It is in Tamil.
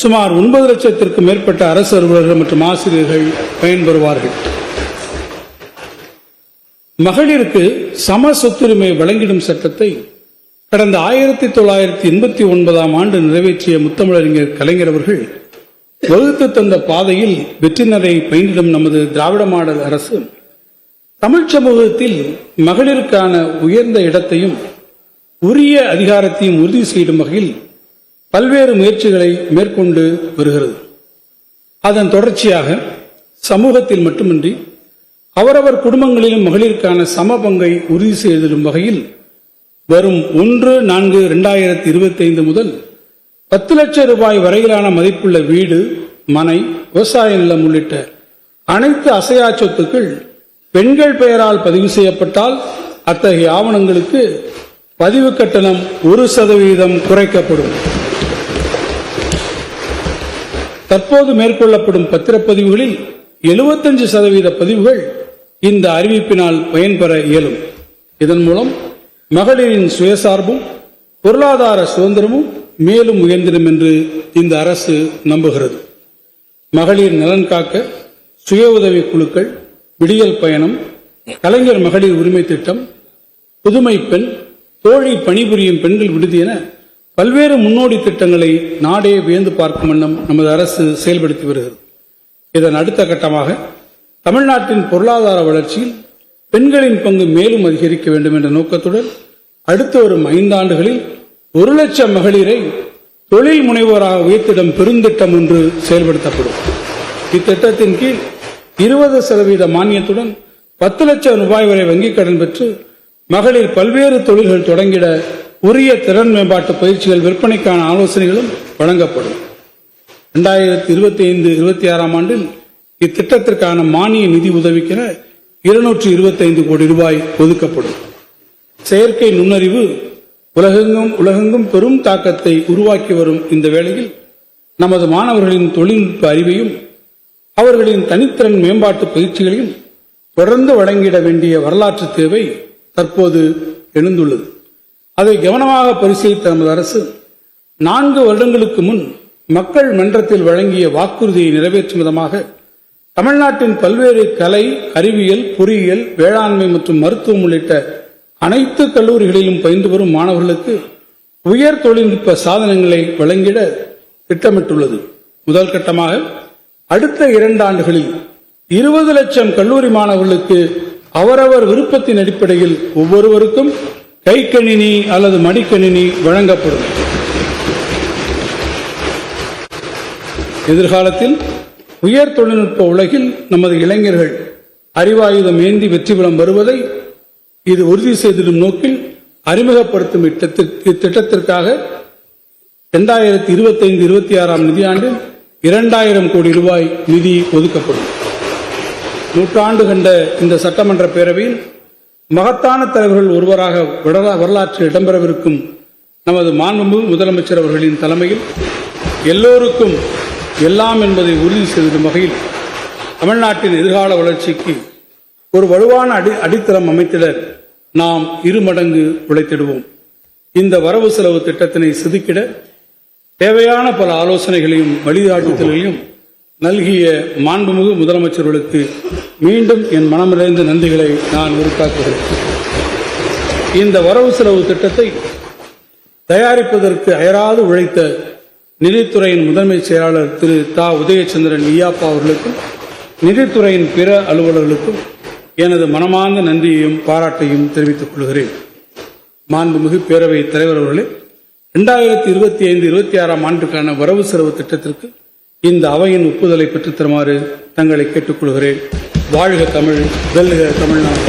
சுமார் ஒன்பது லட்சத்திற்கும் மேற்பட்ட அரசு அலுவலர்கள் மற்றும் ஆசிரியர்கள் பயன்பெறுவார்கள். மகளிருக்கு சம சொத்துரிமை வழங்கிடும் சட்டத்தை கடந்த ஆயிரத்தி தொள்ளாயிரத்தி எண்பத்தி ஒன்பதாம் ஆண்டு நிறைவேற்றிய முத்தமிழறிஞர் கலைஞர் அவர்கள் வகுத்து தந்த பாதையில் வெற்றினரை பயின்றிடும் நமது திராவிட மாடல் அரசு தமிழ் சமூகத்தில் மகளிருக்கான உயர்ந்த இடத்தையும் உரிய அதிகாரத்தையும் உறுதி செய்யும் வகையில் பல்வேறு முயற்சிகளை மேற்கொண்டு வருகிறது. அதன் தொடர்ச்சியாக சமூகத்தில் மட்டுமின்றி அவரவர் குடும்பங்களிலும் மகளிருக்கான சம பங்கை உறுதி செய்திடும் வகையில் வரும் ஒன்று நான்கு இரண்டாயிரத்தி இருபத்தி ஐந்து முதல் பத்து லட்சம் ரூபாய் வரையிலான மதிப்புள்ள வீடு மனை விவசாய நிலம் உள்ளிட்ட அனைத்து அசையா சொத்துக்கள் பெண்கள் பெயரால் பதிவு செய்யப்பட்டால் அத்தகைய ஆவணங்களுக்கு பதிவு கட்டணம் ஒரு சதவீதம் குறைக்கப்படும். தற்போது மேற்கொள்ளப்படும் பத்திரப்பதிவுகளில் 75% சதவீத பதிவுகள் இந்த அறிவிப்பினால் பயன்பெற இயலும். இதன் மூலம் மகளிரின் சுயசார்பும் பொருளாதார சுதந்திரமும் மேலும் உயர்ந்திடும் என்று இந்த அரசு நம்புகிறது. மகளிர் நலன் காக்க சுய உதவி குழுக்கள் விடியல் பயணம் கலைஞர் மகளிர் உரிமை திட்டம் புதுமை பெண் தோழி பணிபுரியும் பெண்கள் விடுதி என பல்வேறு முன்னோடி திட்டங்களை நாடே வியந்து பார்க்கும் வண்ணம் நமது அரசு செயல்படுத்தி வருகிறது. இதன் அடுத்த கட்டமாக தமிழ்நாட்டின் பொருளாதார வளர்ச்சியில் பெண்களின் பங்கு மேலும் அதிகரிக்க வேண்டும் என்ற நோக்கத்துடன் அடுத்து வரும் ஐந்தாண்டுகளில் ஒரு லட்சம் மகளிரை தொழில் முனைவோராக உயர்த்திடும் பெருந்திட்டம் ஒன்று செயல்படுத்தப்படும். இத்திட்டத்தின் கீழ் இருபது சதவீத மானியத்துடன் பத்து லட்சம் ரூபாய் வரை வங்கிக் கடன் பெற்று மகளிர் பல்வேறு தொழில்கள் தொடங்கிட உரிய திறன் மேம்பாட்டு பயிற்சிகள் விற்பனைக்கான ஆலோசனைகளும் வழங்கப்படும். இரண்டாயிரத்தி இருபத்தி ஐந்து இருபத்தி ஆறாம் ஆண்டில் இத்திட்டத்திற்கான மானிய நிதி உதவிக்கென இருநூற்றி இருபத்தி ஐந்து கோடி ரூபாய் ஒதுக்கப்படும். செயற்கை நுண்ணறிவு உலகெங்கும் உலகெங்கும் பெரும் தாக்கத்தை உருவாக்கி வரும் இந்த வேளையில் நமது மாணவர்களின் தொழில்நுட்ப அறிவையும் அவர்களின் தனித்திறன் மேம்பாட்டு பயிற்சிகளையும் தொடர்ந்து வழங்கிட வேண்டிய வரலாற்று தேவை தற்போது எழுந்துள்ளது. அதை கவனமாக பரிசீலித்த நமது அரசு நான்கு வருடங்களுக்கு முன் மக்கள் மன்றத்தில் வழங்கிய வாக்குறுதியை நிறைவேற்றும் விதமாக தமிழ்நாட்டின் பல்வேறு கலை அறிவியல் பொறியியல் வேளாண்மை மற்றும் மருத்துவம் உள்ளிட்ட அனைத்து கல்லூரிகளிலும் பயின்று வரும் மாணவர்களுக்கு உயர் தொழில்நுட்ப சாதனங்களை வழங்கிட திட்டமிட்டுள்ளது. முதல் கட்டமாக அடுத்த இரண்டு ஆண்டுகளில் இருபது லட்சம் கல்லூரி மாணவர்களுக்கு அவரவர் விருப்பத்தின் அடிப்படையில் ஒவ்வொருவருக்கும் கைக்கணினி அல்லது மடிக்கணினி வழங்கப்படும். எதிர்காலத்தில் உயர் தொழில்நுட்ப உலகில் நமது இளைஞர்கள் அறிவாயுதம் ஏந்தி வெற்றி பெறம் வருவதை இது உறுதி செய்திடும் நோக்கில் அறிமுகப்படுத்தும் இட்டத்திற்கு- இத்திட்டத்திற்காக இரண்டாயிரத்தி இருபத்தி ஐந்து இருபத்தி ஆறாம் நிதியாண்டில் இரண்டாயிரம் கோடி ரூபாய் நிதி ஒதுக்கப்படும். நூற்றாண்டு கண்ட இந்த சட்டமன்ற பேரவையில் மகத்தான தலைவர்கள் ஒருவராக வரலாற்றில் இடம்பெறவிருக்கும் நமது மாண்புமிகு முதலமைச்சர் அவர்களின் தலைமையில் எல்லோருக்கும் எல்லாம் என்பதை உறுதி செய்திடும் வகையில் தமிழ்நாட்டின் எதிர்கால வளர்ச்சிக்கு ஒரு வலுவான அடி அடித்தளம் அமைத்திட நாம் இருமடங்கு உழைத்திடுவோம். இந்த வரவு செலவு திட்டத்தினை செதுக்கிட தேவையான பல ஆலோசனைகளையும் வழிகாட்டுதல்களையும் நல்கிய மாண்புமிகு முதலமைச்சர்களுக்கு மீண்டும் என் மனமிறைந்த நன்றிகளை நான் உருக்காக்குகிறேன். இந்த வரவு செலவு திட்டத்தை தயாரிப்பதற்கு அயராது உழைத்த நிதித்துறையின் முதன்மை செயலாளர் திரு தா. உதயச்சந்திரன் ஈயாப்பா அவர்களுக்கும் நிதித்துறையின் பிற அலுவலர்களுக்கும் எனது மனமார்ந்த நன்றியையும் பாராட்டையும் தெரிவித்துக் கொள்கிறேன். மாண்புமிகு பேரவைத் தலைவர் அவர்களே இரண்டாயிரத்தி இருபத்தி ஐந்து இருபத்தி ஆறாம் ஆண்டுக்கான வரவு செலவு திட்டத்திற்கு இந்த அவையின் ஒப்புதலை பெற்றுத்தருமாறு தங்களை கேட்டுக்கொள்கிறேன். வாழ்க தமிழ் வெல்லுக தமிழ்நாடு.